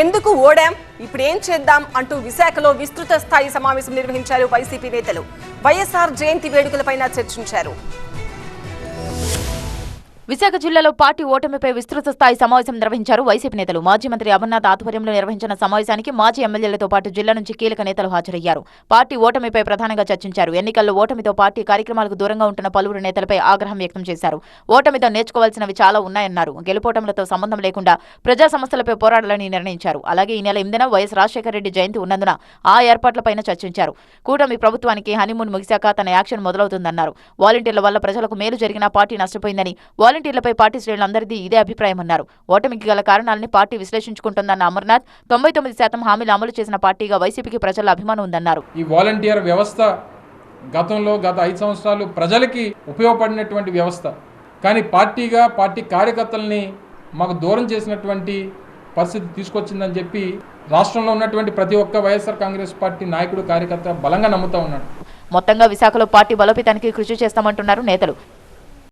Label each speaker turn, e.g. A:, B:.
A: ఎందుకు ఓడాం? ఇప్పుడు ఏం చేద్దాం అంటూ విశాఖలో విస్తృత స్థాయి సమావేశం నిర్వహించారు వైసీపీ నేతలు. వైఎస్ఆర్ జయంతి వేడుకలపైన చర్చించారు.
B: విశాఖ జిల్లాలో పార్టీ ఓటమిపై విస్తృత స్థాయి సమావేశం నిర్వహించారు వైసీపీ నేతలు. మాజీ మంత్రి అమర్నాథ్ ఆధ్వర్యంలో నిర్వహించిన సమావేశానికి మాజీ ఎమ్మెల్యేలతో పాటు జిల్లా నుంచి కీలక నేతలు హాజరయ్యారు. పార్టీ ఓటమిపై ప్రధానంగా చర్చించారు. ఎన్నికల్లో ఓటమితో పార్టీ కార్యక్రమాలకు దూరంగా ఉంటున్న పలువురు నేతలపై ఆగ్రహం వ్యక్తం చేశారు. ఓటమితో నేర్చుకోవాల్సినవి చాలా ఉన్నాయన్నారు. గెలుపోటములతో సంబంధం లేకుండా ప్రజా సమస్యలపై పోరాడాలని నిర్ణయించారు. అలాగే ఈ నెల ఎనిమిదిన వైఎస్ రాజశేఖర రెడ్డి జయంతి ఉన్నందున ఆ ఏర్పాట్లపైన చర్చించారు. కూటమి ప్రభుత్వానికి హనీమూన్ ముగిశాక తన యాక్షన్ మొదలవుతుందన్నారు. వాలంటీర్ల వల్ల ప్రజలకు మేలు జరిగినా పార్టీ నష్టపోయిందని వాలంటీర్లపై పార్టీ శ్రేణులందరిది ఇదే అభిప్రాయమన్నారు. ఓటమికి గల కారణాలని పార్టీ విశ్లేషించుకుంటుందన్న అమర్నాథ్ తొంభై తొమ్మిది శాతం హామీలు అమలు చేసిన పార్టీగా వైసీపీకి ప్రజల అభిమానం ఉందన్నారు.
C: ఈ వాలంటీర్ వ్యవస్థ గతంలో గత ఐదు సంవత్సరాలు ప్రజలకి ఉపయోగపడినటువంటి వ్యవస్థ. కానీ పార్టీగా పార్టీ కార్యకర్తల్ని మాకు దూరం చేసినటువంటి పరిస్థితి తీసుకొచ్చిందని చెప్పి రాష్ట్రంలో ఉన్నటువంటి ప్రతి ఒక్క వైఎస్ఆర్ కాంగ్రెస్ పార్టీ నాయకుడు కార్యకర్త బలంగా నమ్ముతా ఉన్నాడు.
B: మొత్తంగా విశాఖలో పార్టీ బలోపేతానికి కృషి చేస్తామంటున్నారు నేతలు.